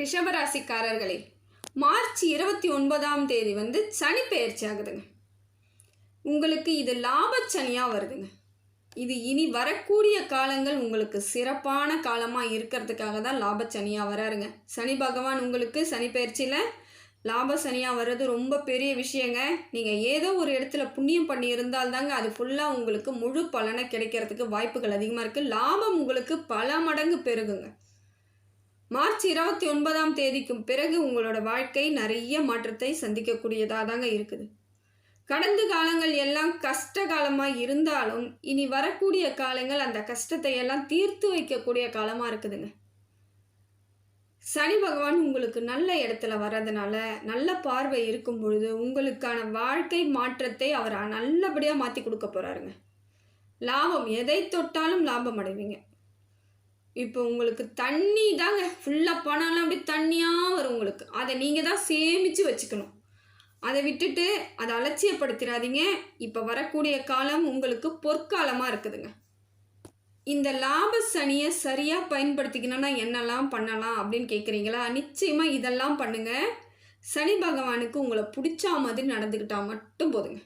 ரிஷபராசிக்காரர்களே March இருபத்தி ஒன்பதாம் தேதி வந்து சனி பெயர்ச்சி ஆகுதுங்க. உங்களுக்கு இது லாபச்சனியாக வருதுங்க. இது இனி வரக்கூடிய காலங்கள் உங்களுக்கு சிறப்பான காலமாக இருக்கிறதுக்காக தான் லாபச்சனியாக வராருங்க. சனி பகவான் உங்களுக்கு சனி பயிற்சியில் லாப சனியாக வர்றது ரொம்ப பெரிய விஷயங்க. நீங்கள் ஏதோ ஒரு இடத்துல புண்ணியம் பண்ணி இருந்தால் தாங்க அது ஃபுல்லாக உங்களுக்கு முழு பலனை கிடைக்கிறதுக்கு வாய்ப்புகள் அதிகமாக இருக்குது லாபம் உங்களுக்கு பல மடங்கு பெருகுங்க. மார்ச் இருபத்தி ஒன்பதாம் தேதிக்கும் பிறகு உங்களோட வாழ்க்கை நிறைய மாற்றத்தை சந்திக்கக்கூடியதாக தாங்க இருக்குது. கடந்த காலங்கள் எல்லாம் கஷ்ட காலமாக இருந்தாலும் இனி வரக்கூடிய காலங்கள் அந்த கஷ்டத்தை எல்லாம் தீர்த்து வைக்கக்கூடிய காலமாக இருக்குதுங்க. சனி பகவான் உங்களுக்கு நல்ல இடத்துல வர்றதுனால நல்ல பார்வை இருக்கும் பொழுது உங்களுக்கான வாழ்க்கை மாற்றத்தை அவர் நல்லபடியாக மாற்றி கொடுக்க போகிறாருங்க லாபம் எதை தொட்டாலும் லாபம் அடைவீங்க. இப்போ உங்களுக்கு தண்ணி தாங்க. ஃபுல்லாக பணம்லாம் அப்படியே தண்ணியாக வரும் உங்களுக்கு. அதை நீங்கள் தான் சேமித்து வச்சுக்கணும். அதை விட்டுட்டு அதை அலட்சியப்படுத்திடாதீங்க. இப்போ வரக்கூடிய காலம் உங்களுக்கு பொற்காலமாக இருக்குதுங்க. இந்த லாப சனியை சரியாக பயன்படுத்திக்கணும்னா என்னெல்லாம் பண்ணலாம் அப்படின்னு கேட்குறீங்களா நிச்சயமாக இதெல்லாம் பண்ணுங்கள் சனி பகவானுக்கு உங்களை பிடிச்சா மாதிரி நடந்துக்கிட்டால் மட்டும் போதுங்க.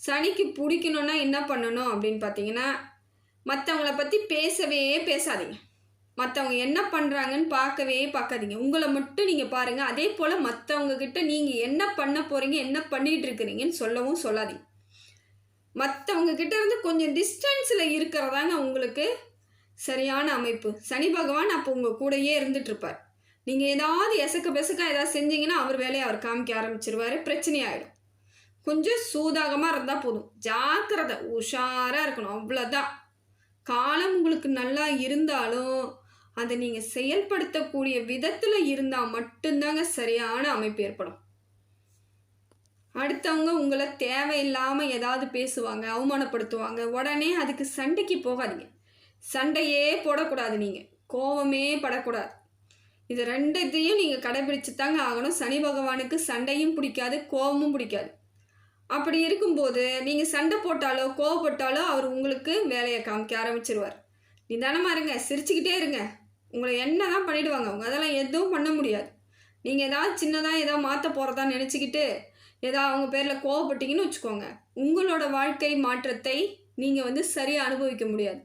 சனிக்கு பிடிக்கணுன்னா என்ன பண்ணணும் அப்படின்னு பார்த்தீங்கன்னா மற்றவங்கள பற்றி பேசவே பேசாதீங்க. மற்றவங்க என்ன பண்ணுறாங்கன்னு பார்க்கவே பார்க்காதீங்க. உங்களை மட்டும் நீங்கள் பாருங்கள் அதே போல் மற்றவங்க கிட்ட நீங்கள் என்ன பண்ண போகிறீங்க என்ன பண்ணிகிட்டு இருக்கிறீங்கன்னு சொல்லவும் சொல்லாதீங்க. மற்றவங்க கிட்ட இருந்து கொஞ்சம் டிஸ்டன்ஸில் இருக்கிறதாங்க உங்களுக்கு சரியான அமைப்பு. சனி பகவான் அப்போ உங்கள் கூடயே இருந்துகிட்ருப்பார் நீங்கள் ஏதாவது எசக்க பெசக்க ஏதாவது செஞ்சீங்கன்னா அவர் வேலையை அவர் காமிக்க ஆரம்பிச்சிருவார். பிரச்சனையாயிடும் கொஞ்சம் சூதாகமாக இருந்தால் போதும். ஜாக்கிரதை உஷாராக இருக்கணும். அவ்வளோதான் காலம் உங்களுக்கு நல்லா இருந்தாலும் அதை நீங்கள் செயல்படுத்தக்கூடிய விதத்தில் இருந்தால் மட்டும்தாங்க சரியான அமைப்பு ஏற்படும். அடுத்தவங்க உங்களை தேவையில்லாமல் ஏதாவது பேசுவாங்க அவமானப்படுத்துவாங்க உடனே அதுக்கு சண்டைக்கு போகாதீங்க. சண்டையே போடக்கூடாது நீங்கள் கோவமே படக்கூடாது. இது ரெண்டுத்தையும் நீங்கள் கடைபிடிச்சு தாங்க ஆகணும். சனி பகவானுக்கு சண்டையும் பிடிக்காது கோபமும் பிடிக்காது. அப்படி இருக்கும்போது நீங்கள் சண்டை போட்டாலோ கோவப்பட்டாலோ அவர் உங்களுக்கு வேலையை காமிக்க ஆரம்பிச்சிருவார். நிதானமாக இருங்க சிரிச்சுக்கிட்டே இருங்க. உங்களை என்ன தான் பண்ணிவிடுவாங்க அவங்க அதெல்லாம் எதுவும் பண்ண முடியாது. நீங்கள் ஏதாவது சின்னதாக ஏதாவது மாற்ற போகிறதா நினச்சிக்கிட்டு ஏதாவது அவங்க பேரில் கோவப்பட்டீங்கன்னு வச்சுக்கோங்க. உங்களோட வாழ்க்கை மாற்றத்தை நீங்கள் வந்து சரியாக அனுபவிக்க முடியாது.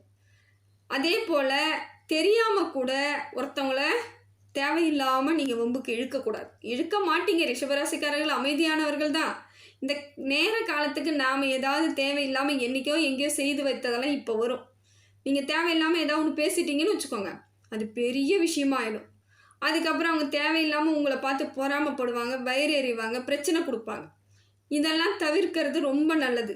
அதே போல் தெரியாமல் கூட ஒருத்தவங்கள தேவையில்லாமல் நீங்கள் வம்புக்கு இழுக்கக்கூடாது இழுக்க மாட்டீங்க. ரிஷபராசிக்காரர்கள் அமைதியானவர்கள் தான். இந்த நேர காலத்துக்கு நாம் ஏதாவது தேவையில்லாமல் என்றைக்கோ எங்கேயோ செய்து வைத்ததெல்லாம் இப்போ வரும். நீங்கள் தேவையில்லாமல் ஏதாவது ஒன்று பேசிட்டீங்கன்னு வச்சுக்கோங்க. அது பெரிய விஷயமாயிடும். அதுக்கப்புறம் அவங்க தேவையில்லாமல் உங்களை பார்த்து பொறாமப்படுவாங்க வயிறு எறிவாங்க பிரச்சனை கொடுப்பாங்க. இதெல்லாம் தவிர்க்கிறது ரொம்ப நல்லது.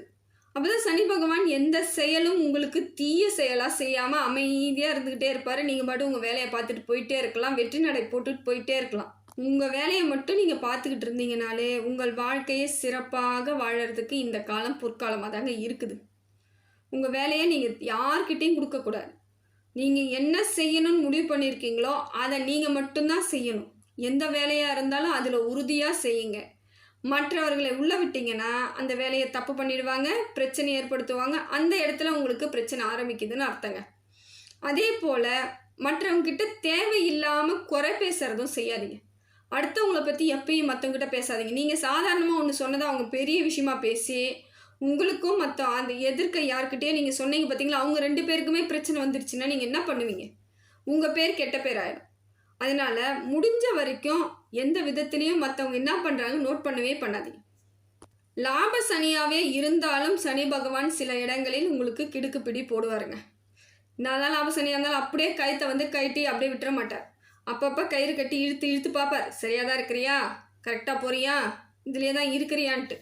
அப்போ தான் சனி பகவான் எந்த செயலும் உங்களுக்கு தீய செயலாக செய்யாமல் அமைதியாக இருந்துக்கிட்டே இருப்பார். நீங்கள் மட்டும் உங்கள் வேலையை பார்த்துட்டு போயிட்டே இருக்கலாம். வெற்றி நடை போட்டுட்டு போயிட்டே இருக்கலாம். உங்கள் வேலையை மட்டும் நீங்கள் பார்த்துக்கிட்டு இருந்தீங்கனாலே உங்கள் வாழ்க்கையை சிறப்பாக வாழறதுக்கு இந்த காலம் பொற்காலமாக தாங்க இருக்குது. உங்கள் வேலையை நீங்கள் யார்கிட்டையும் கொடுக்கக்கூடாது. நீங்கள் என்ன செய்யணும்னு முடிவு பண்ணியிருக்கீங்களோ அதை நீங்கள் மட்டும்தான் செய்யணும். எந்த வேலையாக இருந்தாலும் அதில் உறுதியாக செய்யுங்க. மற்றவர்களை உள்ளே விட்டீங்கன்னா அந்த வேலையை தப்பு பண்ணிடுவாங்க பிரச்சனை ஏற்படுத்துவாங்க. அந்த இடத்துல உங்களுக்கு பிரச்சனை ஆரம்பிக்குதுன்னு அர்த்தங்க. அதே போல் மற்றவங்கக்கிட்ட தேவையில்லாமல் குறை பேசுகிறதும் செய்யாதீங்க. அடுத்தவங்களை பற்றி எப்பயும் மற்றவங்ககிட்ட பேசாதீங்க. நீங்கள் சாதாரணமாக ஒன்று சொன்னதை அவங்க பெரிய விஷயமா பேசி உங்களுக்கும் மற்ற அந்த எதிர்க்க யார்கிட்டயே நீங்கள் சொன்னீங்க பார்த்தீங்களா அவங்க ரெண்டு பேருக்குமே பிரச்சனை வந்துருச்சுன்னா நீங்கள் என்ன பண்ணுவீங்க? உங்கள் பேர் கெட்ட பேர் ஆகிடும் அதனால் முடிஞ்ச வரைக்கும் எந்த விதத்துலேயும் மற்றவங்க என்ன பண்ணுறாங்க நோட் பண்ணவே பண்ணாதீங்க. லாப சனியாகவே இருந்தாலும் சனி பகவான் சில இடங்களில் உங்களுக்கு கிடுக்கு பிடி போடுவாருங்க. நான் தான் லாப சனியாக இருந்தாலும் அப்படியே கயித்தை வந்து கட்டி அப்படியே விட்டுற மாட்டார். அப்பப்போ கயிறு கட்டி இழுத்து இழுத்து பார்ப்பார். சரியாக தான் இருக்கிறியா கரெக்டாக போறியா? இதுலேயே தான் இருக்கிறியான்ட்டு.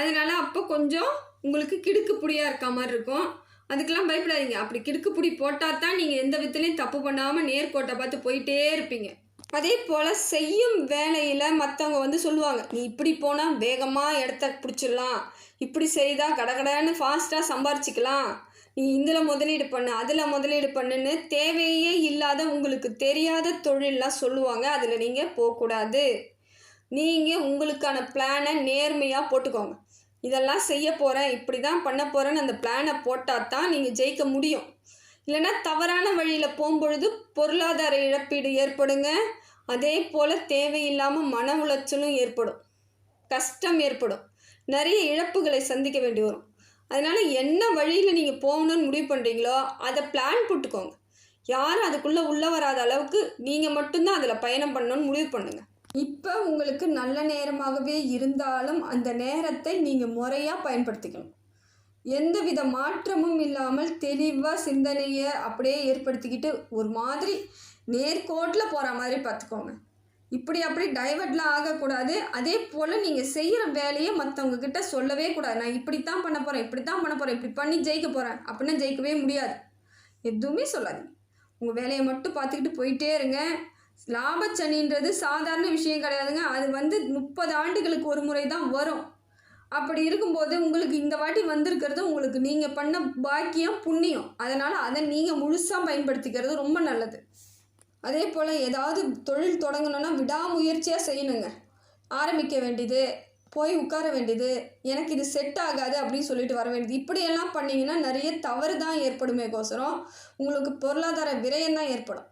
அதனால் அப்போ கொஞ்சம் உங்களுக்கு கிடுக்கு புடியாக இருக்க மாதிரி இருக்கும். அதுக்கெல்லாம் பயப்படாதீங்க. அப்படி கிடுக்கு புடி போட்டால் தான் நீங்கள் எந்த விதத்துலையும் தப்பு பண்ணாமல் நேர்கோட்டை பார்த்து போயிட்டே இருப்பீங்க. அதே போல் செய்யும் வேலையில் மற்றவங்க வந்து சொல்லுவாங்க நீ இப்படி போனால் வேகமாக இடத்த பிடிச்சிடலாம். இப்படி செய்தால் கடகடன்னு ஃபாஸ்ட்டாக சம்பாரிச்சிக்கலாம். நீ இதில் முதலீடு பண்ணு அதில் முதலீடு பண்ணுன்னு தேவையே இல்லாத உங்களுக்கு தெரியாத தொழிலெலாம் சொல்லுவாங்க. அதில் நீங்கள் போகக்கூடாது. நீங்கள் உங்களுக்கான பிளானை நேர்மையாக போட்டுக்கோங்க. இதெல்லாம் செய்ய போகிறேன் இப்படி தான் பண்ண போகிறேன்னு அந்த பிளானை போட்டால் தான் நீங்கள் ஜெயிக்க முடியும். இல்லைன்னா தவறான வழியில் போகும்பொழுது பொருளாதார இழப்பீடு ஏற்படுங்க. அதே போல் தேவையில்லாமல் மன உளைச்சலும் ஏற்படும். கஷ்டம் ஏற்படும். நிறைய இழப்புகளை சந்திக்க வேண்டி வரும். அதனால் என்ன வழியில் நீங்கள் போகணும்னு முடிவு பண்ணுறீங்களோ அதை பிளான் போட்டுக்கோங்க. யாரும் அதுக்குள்ளே உள்ளே வராத அளவுக்கு நீங்கள் மட்டும்தான் அதில் பயணம் பண்ணணும்னு முடிவு பண்ணுங்கள் இப்போ உங்களுக்கு நல்ல நேரமாகவே இருந்தாலும் அந்த நேரத்தை நீங்கள் முறையாக பயன்படுத்திக்கணும். எந்தவித மாற்றமும் இல்லாமல் தெளிவாக சிந்தனையை அப்படியே ஏற்படுத்திக்கிட்டு ஒரு மாதிரி நேர்கோட்டில் போகிற மாதிரி பார்த்துக்கோங்க இப்படி அப்படி டைவர்ட்லாம் ஆகக்கூடாது. அதே போல் நீங்கள் செய்கிற வேலையை மற்றவங்கக்கிட்ட சொல்லவே கூடாது. நான் இப்படி தான் பண்ண போகிறேன் இப்படி தான் பண்ண போகிறேன் இப்படி பண்ணி ஜெயிக்க போகிறேன் அப்படின்னா ஜெயிக்கவே முடியாது. எதுவுமே சொல்லாதீங்க. உங்கள் வேலையை மட்டும் பார்த்துக்கிட்டு போயிட்டே இருங்க. லாபச்சனின்றது சாதாரண விஷயம் கிடையாதுங்க. அது வந்து முப்பது ஆண்டுகளுக்கு ஒரு முறை தான் வரும். அப்படி இருக்கும்போது உங்களுக்கு இந்த வாட்டி வந்திருக்கிறது உங்களுக்கு நீங்கள் பண்ண பாக்கியம் புண்ணியம். அதனால் அதை நீங்கள் முழுசாக பயன்படுத்திக்கிறது ரொம்ப நல்லது. அதே போல் ஏதாவது தொழில் தொடங்கணும்னா விடாமுயற்சியாக செய்யணுங்க. ஆரம்பிக்க வேண்டியது போய் உட்கார வேண்டியது எனக்கு இது செட் ஆகாது அப்படின்னு சொல்லிட்டு வர வேண்டியது. இப்படியெல்லாம் பண்ணிங்கன்னா நிறைய தவறு தான் ஏற்படுமே கோசரம். உங்களுக்கு பொருளாதார விரயம் தான் ஏற்படும்.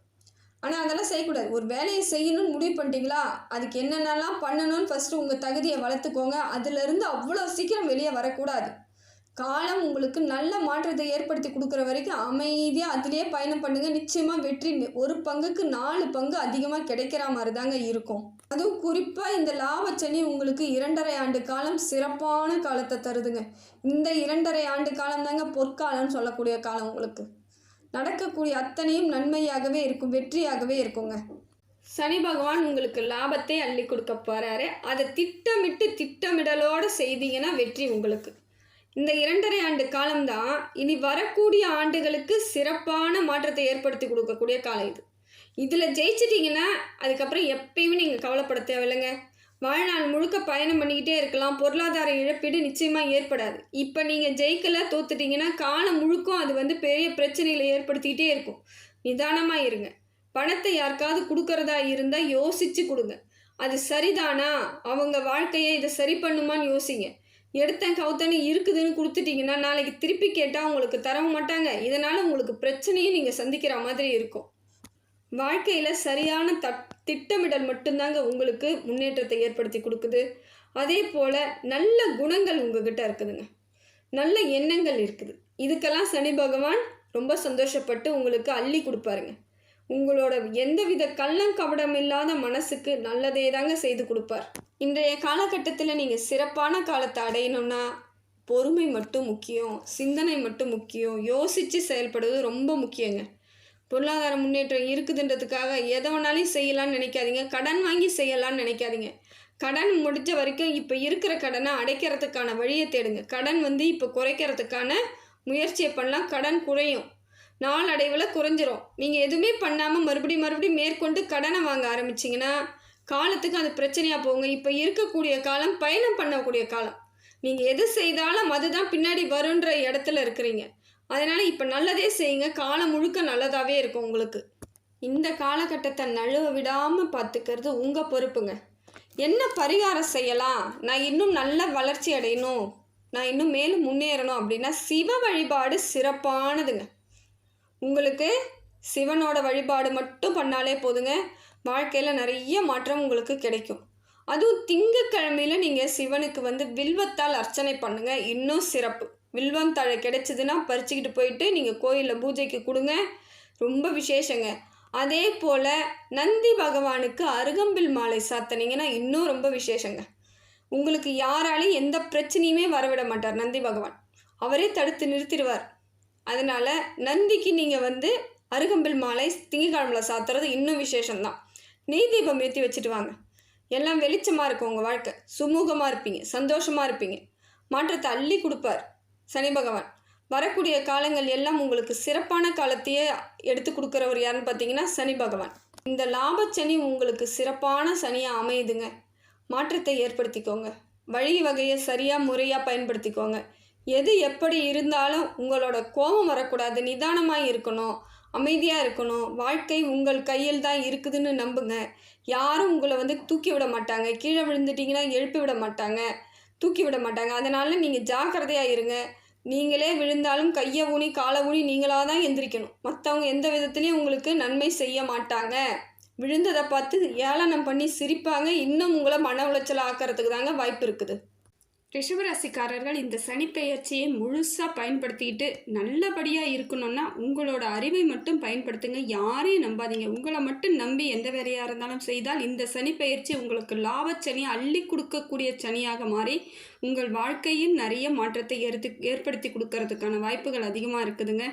ஆனால் அதெல்லாம் செய்யக்கூடாது. ஒரு வேலையை செய்யணும்னு முடிவு பண்ணிட்டீங்களா? அதுக்கு என்னென்னலாம் பண்ணணும்னு ஃபஸ்ட்டு உங்கள் தகுதியை வளர்த்துக்கோங்க. அதுலேருந்து அவ்வளோ சீக்கிரம் வெளியே வரக்கூடாது. காலம் உங்களுக்கு நல்ல மாற்றத்தை ஏற்படுத்தி கொடுக்குற வரைக்கும் அமைதியாக அதுலேயே பயணம் பண்ணுங்கள் நிச்சயமாக வெற்றி ஒரு பங்குக்கு நாலு பங்கு அதிகமாக கிடைக்கிற மாதிரி தாங்க இருக்கும். அதுவும் குறிப்பாக இந்த லாபச்சனி உங்களுக்கு இரண்டரை ஆண்டு காலம் சிறப்பான காலத்தை தருதுங்க. இந்த இரண்டரை ஆண்டு காலம் தாங்க பொற்காலம்னு சொல்லக்கூடிய காலம் உங்களுக்கு. நடக்கக்கூடிய அத்தனையும் நன்மையாகவே இருக்கும் வெற்றியாகவே இருக்குங்க. சனி பகவான் உங்களுக்கு லாபத்தை அள்ளி கொடுக்க போகிறாரு அதை திட்டமிட்டு திட்டமிடலோடு செய்தீங்கன்னா வெற்றி உங்களுக்கு. இந்த இரண்டரை ஆண்டு காலம்தான் இனி வரக்கூடிய ஆண்டுகளுக்கு சிறப்பான மாற்றத்தை ஏற்படுத்தி கொடுக்கக்கூடிய காலம் இது. இதில் ஜெயிச்சிட்டிங்கன்னா அதுக்கப்புறம் எப்பயுமே நீங்கள் கவலைப்பட தேவையில்லைங்க. வாழ்நாள் முழுக்க பயணம் பண்ணிக்கிட்டே இருக்கலாம். பொருளாதார இழப்பீடு நிச்சயமாக ஏற்படாது. இப்போ நீங்கள் ஜெயிக்கல தோத்துட்டீங்கன்னா காலம் முழுக்கும் அது வந்து பெரிய பிரச்சனைகளை ஏற்படுத்திக்கிட்டே இருக்கும். நிதானமாக இருங்க. பணத்தை யாருக்காவது கொடுக்கறதா இருந்தால் யோசிச்சு கொடுங்க. அது சரிதானா? அவங்க வாழ்க்கையை இதை சரி பண்ணுமான்னு யோசிங்க. எடுத்தேன் கவுத்தன்னு இருக்குதுன்னு கொடுத்துட்டிங்கன்னா நாளைக்கு திருப்பி கேட்டால் உங்களுக்கு தரவும் மாட்டாங்க. இதனால் உங்களுக்கு பிரச்சனையும் நீங்கள் சந்திக்கிற மாதிரி இருக்கும். வாழ்க்கையில் சரியான தட் திட்டமிடல் மட்டும்தாங்க உங்களுக்கு முன்னேற்றத்தை ஏற்படுத்தி கொடுக்குது. அதே போல் நல்ல குணங்கள் உங்ககிட்ட இருக்குதுங்க. நல்ல எண்ணங்கள் இருக்குது. இதுக்கெல்லாம் சனி பகவான் ரொம்ப சந்தோஷப்பட்டு உங்களுக்கு அள்ளி கொடுப்பாருங்க. உங்களோட எந்தவித கள்ளம் கபடம் இல்லாத மனசுக்கு நல்லதே தாங்க செய்து கொடுப்பார். இன்றைய காலகட்டத்தில் நீங்கள் சிறப்பான காலத்தை அடையணும்னா பொறுமை மட்டும் முக்கியம் சிந்தனை மட்டும் முக்கியம் யோசித்து செயல்படுவது ரொம்ப முக்கியங்க. பொருளாதார முன்னேற்றம் இருக்குதுன்றதுக்காக எதை வேணாலும் செய்யலாம்னு நினைக்காதீங்க. கடன் வாங்கி செய்யலாம்னு நினைக்காதீங்க. கடன் முடிஞ்ச வரைக்கும் இப்போ இருக்கிற கடனை அடைக்கிறதுக்கான வழியை தேடுங்க. கடன் வந்து இப்போ குறைக்கிறதுக்கான முயற்சியை பண்ணலாம். கடன் குறையும். நாளடைவில் குறைஞ்சிரும். நீங்கள் எதுவுமே பண்ணாமல் மறுபடியும் மறுபடியும் மேற்கொண்டு கடனை வாங்க ஆரம்பிச்சிங்கன்னா காலத்துக்கு அது பிரச்சனையாக போகுங்க. இப்போ இருக்கக்கூடிய காலம் பயணம் பண்ணக்கூடிய காலம். நீங்கள் எது செய்தாலும் அதுதான் பின்னாடி வருன்ற இடத்துல இருக்கிறீங்க. அதனால் இப்போ நல்லதே செய்யுங்க. காலம் முழுக்க நல்லதாகவே இருக்கும் உங்களுக்கு. இந்த காலகட்டத்தை நழுவ விடாமல் பார்த்துக்கிறது உங்கள் பொறுப்புங்க. என்ன பரிகாரம் செய்யலாம்? நான் இன்னும் நல்ல வளர்ச்சி அடையணும். நான் இன்னும் மேலும் முன்னேறணும் அப்படின்னா சிவ வழிபாடு சிறப்பானதுங்க. உங்களுக்கு சிவனோட வழிபாடு மட்டும் பண்ணாலே போதுங்க. வாழ்க்கையில் நிறைய மாற்றம் உங்களுக்கு கிடைக்கும். அதுவும் திங்கக்கிழமையில் நீங்கள் சிவனுக்கு வந்து வில்வத்தால் அர்ச்சனை பண்ணுங்கள் இன்னும் சிறப்பு. வில்வம் தழை கிடைச்சதுன்னா பறிச்சுக்கிட்டு போயிட்டு நீங்கள் கோயிலில் பூஜைக்கு கொடுங்க. ரொம்ப விசேஷங்க. அதே போல் நந்தி பகவானுக்கு அருகம்பில் மாலை சாத்தினீங்கன்னா இன்னும் ரொம்ப விசேஷங்க. உங்களுக்கு யாராலையும் எந்த பிரச்சனையுமே வரவிட மாட்டார் நந்தி பகவான். அவரே தடுத்து நிறுத்திடுவார். அதனால் நந்திக்கு நீங்கள் வந்து அருகம்பில் மாலை திங்கக்கிழமையில சாத்துறது இன்னும் விசேஷம்தான். நெய் தீபம் ஏற்றி வச்சுட்டு வாங்க. எல்லாம் வெளிச்சமாக இருக்கும் உங்கள் வாழ்க்கை. சுமூகமாக இருப்பீங்க சந்தோஷமாக இருப்பீங்க. மாற்றத்தை அள்ளி கொடுப்பார். சனி பகவான். வரக்கூடிய காலங்கள் எல்லாம் உங்களுக்கு சிறப்பான காலத்தையே எடுத்து கொடுக்குறவர் யாருன்னு பார்த்தீங்கன்னா சனி பகவான். இந்த லாபச்சனி உங்களுக்கு சிறப்பான சனியாக அமையுதுங்க. மாற்றத்தை ஏற்படுத்திக்கோங்க. வழி வகையை சரியாக முறையாக பயன்படுத்திக்கோங்க. எது எப்படி இருந்தாலும் உங்களோட கோபம் வரக்கூடாது. நிதானமாக இருக்கணும். அமைதியாக இருக்கணும். வாழ்க்கை உங்கள் கையில் தான் இருக்குதுன்னு நம்புங்க. யாரும் உங்களை வந்து தூக்கி விட மாட்டாங்க. கீழே விழுந்துட்டிங்கன்னா எழுப்பி விட மாட்டாங்க. தூக்கி விட மாட்டாங்க அதனால் நீங்கள் ஜாக்கிரதையாக இருங்க. நீங்களே விழுந்தாலும் கையை ஊனி காலை ஊனி நீங்களாக தான் எந்திரிக்கணும். மற்றவங்க எந்த விதத்துலேயும் உங்களுக்கு நன்மை செய்ய மாட்டாங்க. விழுந்ததை பார்த்து ஏளனம் பண்ணி சிரிப்பாங்க. இன்னும் உங்களை மன உளைச்சல் ஆக்கிறதுக்கு தாங்க வாய்ப்பு இருக்குது. ரிஷபராசிக்காரர்கள் இந்த சனிப்பெயர்ச்சியை முழுசாக பயன்படுத்திக்கிட்டு நல்லபடியாக இருக்கணும்னா உங்களோட அறிவை மட்டும் பயன்படுத்துங்க. யாரையும் நம்பாதீங்க. உங்களை மட்டும் நம்பி எந்த வேலையாக இருந்தாலும் செய்தால் இந்த சனிப்பெயர்ச்சி உங்களுக்கு லாபச்சனியை அள்ளி கொடுக்கக்கூடிய சனியாக மாறி உங்கள் வாழ்க்கையில் நிறைய மாற்றத்தை ஏற்படுத்தி கொடுக்கறதுக்கான வாய்ப்புகள் அதிகமாக இருக்குதுங்க.